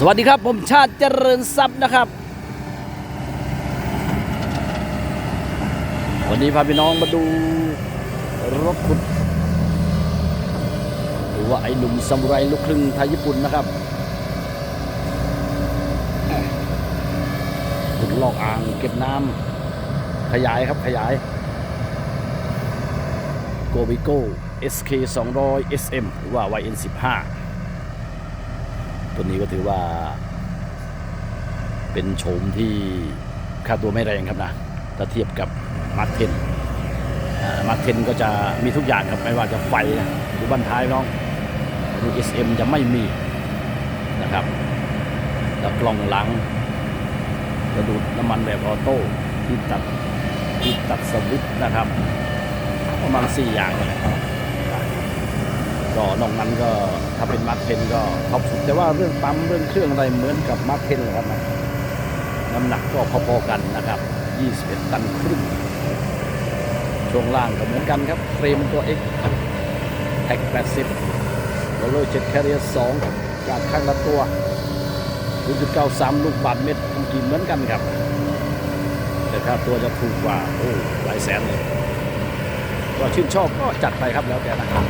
สวัสดีครับ ผมชาติเจริญทรัพย์นะครับ วันนี้พาพี่น้องมาดูรถขุดหรือว่าไอ้หนุ่มซามูไรลูกครึ่งไทยญี่ปุ่นนะครับขุดลอกอ่างเก็บน้ำขยายครับขยายโกบิโก้ SK 200 SM หรือว่า YN 15 ตัวนี้ก็ถือว่า เป็นโฉมที่ค่าตัวไม่แรงครับนะถ้าเทียบกับมาร์เทนมาร์เทนก็จะมีทุกอย่างครับไม่ว่าจะไฟนะหรือบันท้ายน้องรุ่น SM จะไม่มีนะครับแล้วกล่องหลังกระดูดน้ำมันแบบออโต้ที่ตัดที่ตัดสวิตช์นะครับ ประมาณ4อย่างเลย ก็นอกนั้นก็ถ้าเป็นมาร์คเทนก็ท็อปสุดแต่ว่าเรื่องปั๊มเรื่องเครื่องอะไรเหมือนกับมาร์คเทนเลยครับนะน้ำหนักก็พอๆกันนะครับ21ตันครึ่งช่วงล่างก็เหมือนกันครับเฟรมตัว X แท็ก80โรลเลอร์เจ็ดแคเรียสองจากข้างละตัว 0.93 ลูกบาทเม็ดทุกกีเหมือนกันครับ แต่ค่าตัวจะถูกกว่า โอ้ หลายแสนเลย ก็ชื่นชอบก็จัดไปครับแล้วแต่นะครับ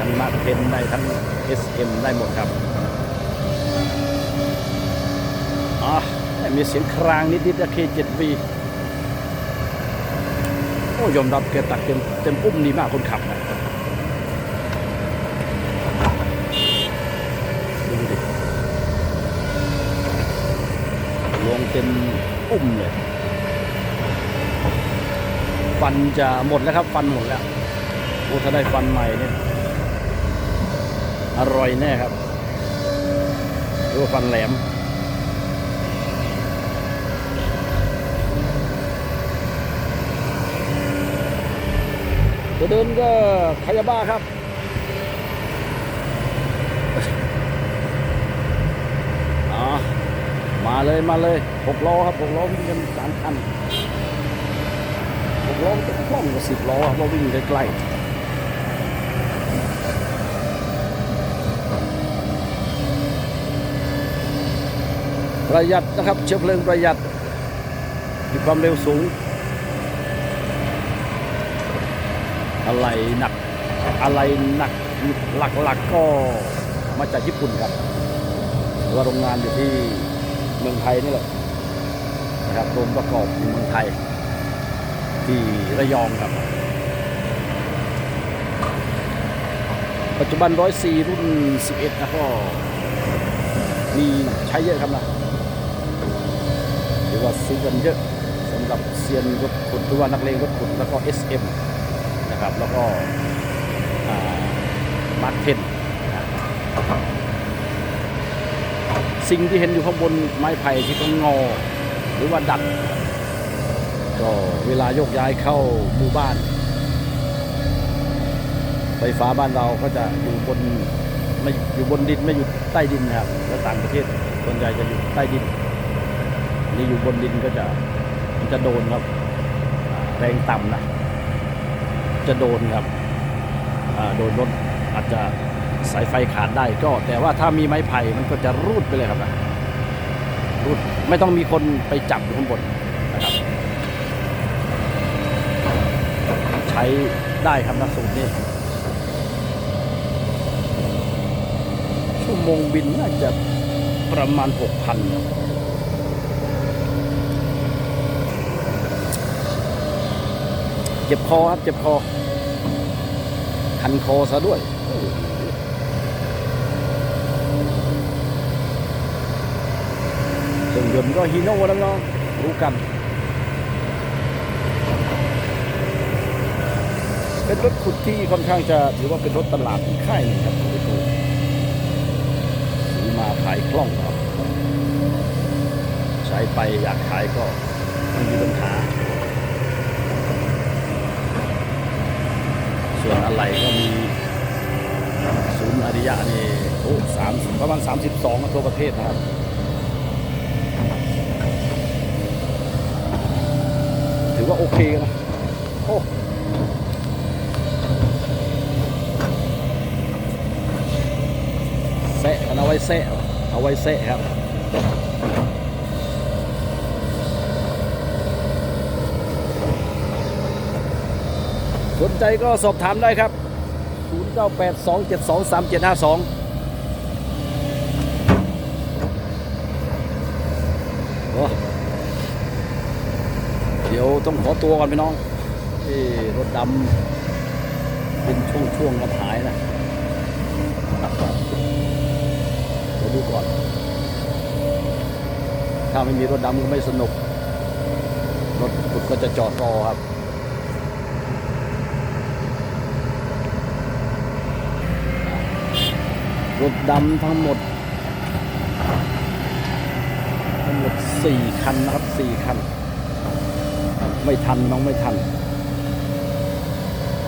ทั้งมาร์เทนได้ทั้ง SM ได้หมดครับอะมีเสียงครางนิดๆนะเคเจ็ดปีโอ้ยอมรับแกตักเต็มเต็มอุ้มดีมากคนขับนะดูดิลงเต็มอุ้มเลยฟันจะหมดแล้วครับ ฟันหมดแล้วโอ้ถ้าได้ฟันใหม่เนี่ย อร่อยแน่ครับหรือว่าฟันแหลม เดินก็ขยาบ้าครับอ่ามาเลยมาเลยหกล้อครับหกล้อวิ่งกันสามคันหกล้อมันจะคล่องกว่าสิบล้อเพราะวิ่งใกล้ๆ ประหยัดนะครับเชื้อเพลิงประหยัดมีความเร็วสูง อะไรหนักอะไรหนักหลักๆกก็มาจากญี่ปุ่นครับว่าโรงงานอยู่ที่เมืองไทยนี่แหละนะครับโรงประกอบอยู่เมืองไทย ที่ระยองครับ ปัจจุบัน 104 รุ่น 11 นะก็มีใช้เยอะครับนะ หรือว่าซื้อกันเยอะสำหรับเซียนรถขุดหรือว่านักเลงรถขุดแล้วก็ SM นะครับแล้วก็มาร์คเทนสิ่งที่เห็นอยู่ข้างบนไม้ไผ่ที่ต้องงอ หรือว่าดัดก็เวลาโยกย้ายเข้าหมู่บ้าน ไฟฟ้าบ้านเราก็จะอยู่บนไม่อยู่บนดินไม่อยู่ใต้ดินนะครับ แล้วต่างประเทศส่วนใหญ่จะอยู่ใต้ดิน นี่อยู่บนดินก็จะมันจะโดนครับ แรงต่ำนะ จะโดนครับโดนรถอาจจะสายไฟขาดได้ก็ แต่ว่าถ้ามีไม้ไผ่มันก็จะรูดไปเลยครับนะรูดไม่ต้องมีคนไปจับอยู่ข้างบนนะครับ ใช้ได้ครับนะสูตรนี้ชั่วโมงบินน่าจะประมาณ 6,000ครับ เจ็บคอครับเจ็บคอคันคอซะด้วยเครื่องยนต์ก็ฮีโน่แล้วเนาะรู้กัน เป็นรถขุดที่ค่อนข้างจะถือว่าเป็นรถตลาดอีกค่ายหนึงครับคุณผู้ชมซื้อมาขายคล่องครับ ใช้ไปอยากขายก็ไม่มีปัญหา ส่วนอะไรก็มีศูนย์อ ริยะนี่โอ้สามประมาณ32ทั่วประเทศนะครับถือว่าโอเคนะโอ้แซะเอาไว้แซะเอาไว้เซะครับสนใจก็สอบถามได้ครับ 0982723752โอ้เดี๋ยวต้องขอตัวก่อนพี่น้องที่รถดำเป็นช่วงๆกันหายนะเดี๋ยวดูก่อน ถ้าไม่มีรถดำก็ไม่สนุก รถก็จะจอดรอครับ รถดำทั้งหมด ทั้งหมดสี่คันนะครับสี่คัน ไม่ทันน้องไม่ทัน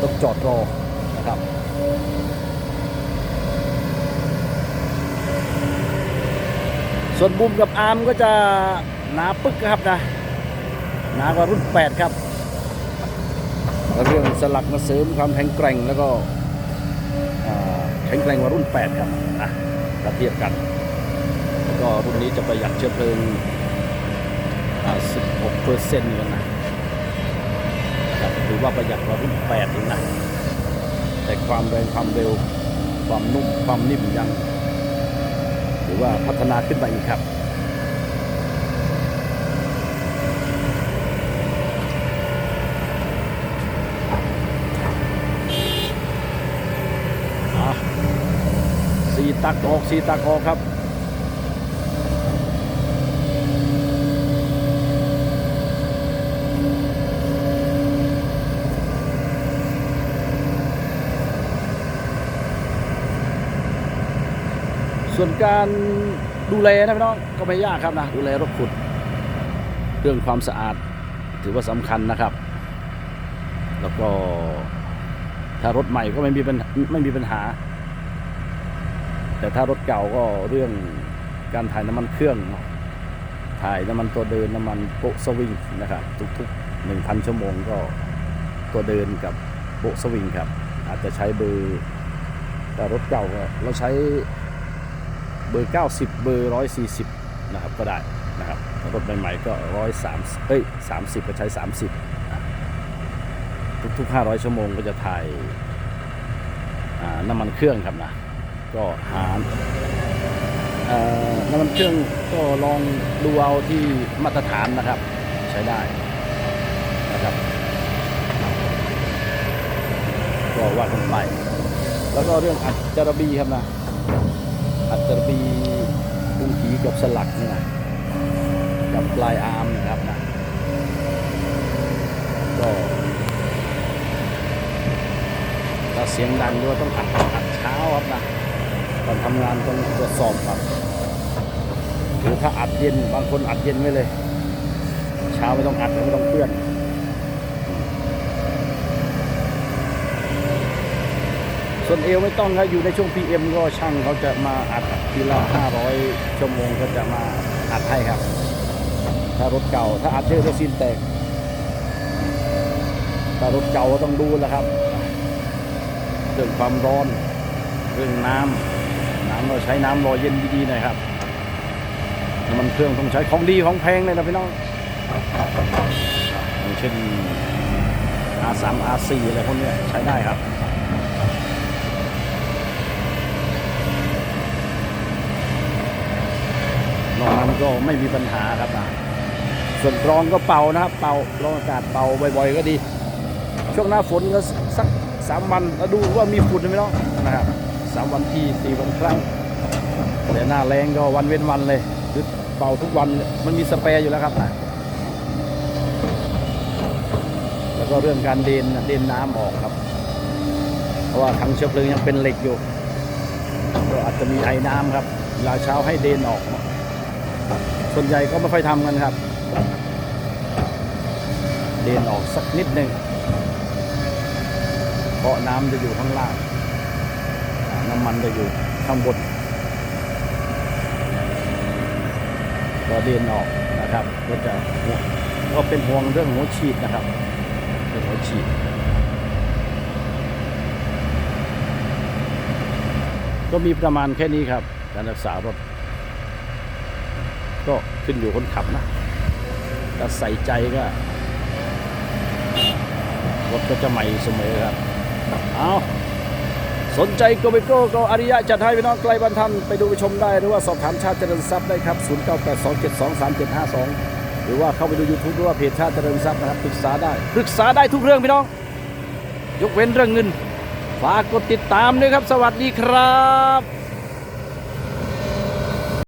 ต้องจอดรอนะครับส่วนบูมกับอาร์มก็จะหนาปึกครับนะหนากว่ารุ่น 8 ครับเรื่องสลักมาเสริมความแข็งแกร่งแล้วก็ แข็งแกร่งกว่ารุ่น 8 ครับอะถ้าเทียบกัน แล้วก็รุ่นนี้จะประหยัดเชื้อเพลิงอ่า16เปอร์เซ็นต์กันนะนะครับถือว่าประหยัดกว่ารุ่น8เองนะ แต่ความแรงความเร็ว ความนุ่มความนิ่มยัง ถือว่าพัฒนาขึ้นไปอีกครับ อะสี่ ตักออกสี่ตักออกครับส่วนการดูแลนะพี่น้องก็ไม่ยากครับนะดูแลรถขุด เรื่องความสะอาดถือว่าสำคัญนะครับ แล้วก็ถ้ารถใหม่ก็ไม่มีปัญไม่มีปัญหา แต่ถ้ารถเก่าก็เรื่องการถ่ายน้ำมันเครื่อง ถ่ายน้ำมันตัวเดินน้ำมันโปะสวิงนะครับ ทุกๆ1,000ชั่วโมงก็ตัวเดินกับโปะสวิงครับ อาจจะใช้เบอร์แต่รถเก่าก็เราใช้เบอร์ 90 เบอร์ 140 นะครับก็ได้นะครับรถใหม่ๆก็ 130เอ้ย30 ก็ใช้ 30 ทุกๆ 500 ชั่วโมงก็จะถ่ายน้ำมันเครื่องครับนะ ก็หาน้ำมันเครื่องก็ลองดูเอาที่มาตรฐานนะครับ ใช้ได้นะครับก็ว่ากันไปแล้วก็เรื่องอัดจารบีครับนะ อัตตปีกุ้งผีกับสลักนี่นะกับปลายอาร์มนะครับนะก็ถ้าเสียงดังด้วยต้องอัดอัดเช้าครับนะ ทำงานต้องตรวจสอบครับหรือถ้าอัดเย็นบางคนอัดเย็นไว้เลย เช้าไม่ต้องอัดไม่ต้องเปื้อนส่วนเอวไม่ต้องครับอยู่ในช่วง PM ก็ช่างเขาจะมาอัดทีละ500 ชั่วโมงก็จะมาอัดให้ครับ ถ้ารถเก่าถ้าอัดเยอะจะซีนแตกถ้ารถเก่าก็ต้องดูแล้วครับ เรื่องความร้อน เรื่องน้ำ น้ำเราใช้น้ำรอเย็นดีๆหน่อยครับน้ำมันเครื่องต้องใช้ของดีของแพงเลยนะพี่น้องอย่างเช่น R3 R4 อะไรพวกนี้ใช้ได้ครับนอกนั้นก็ไม่มีปัญหาครับส่วนกรองก็เป่านะครับ เป่ากรองอากาศเป่าบ่อย ๆ ก็ดี ช่วงหน้าฝนก็สักสามวันแล้วดูว่ามีฝุ่นไหมเนาะนะครับ สามวันที่สี่วันครั้ง แต่หน้าแรงก็วันเว้นวันเลยคือเป่าทุกวันมันมีสเปรย์อยู่แล้วครับนะแล้วก็เรื่องการเดินเดินน้ำออกครับ เพราะว่าถังเชื้อเพลิงยังเป็นเหล็กอยู่ก็อาจจะมีไอ้น้ำครับเวลาเช้าให้เดินออก ส่วนใหญ่ก็ไม่ค่อยทำกันครับ เดินออกสักนิดหนึ่งเพราะน้ำจะอยู่ข้างล่าง น้ำมันจะอยู่ข้างบนก็เดินออกนะครับ ก็จะก็เป็นห่วงเรื่องหัวฉีดนะครับเรื่องหัวฉีดก็มีประมาณแค่นี้ครับ การรักษารถ ก็ขึ้นอยู่คนขับนะถ้าใส่ใจก็รถก็จะใหม่เสมอครับ เอา สนใจโกเบโก้ก็อาริยะจัดให้พี่น้องไกลบันทันไปดูไปชมได้หรือว่าสอบถามชาติเจริญทรัพย์ได้ครับ 0982723752 หรือว่าเข้าไปดู YouTube หรือว่าเพจชาติเจริญทรัพย์นะครับปรึกษาได้ปรึกษาได้ทุกเรื่องพี่น้อง ยกเว้นเรื่องเงินฝากกดติดตามด้วยครับ สวัสดีครับ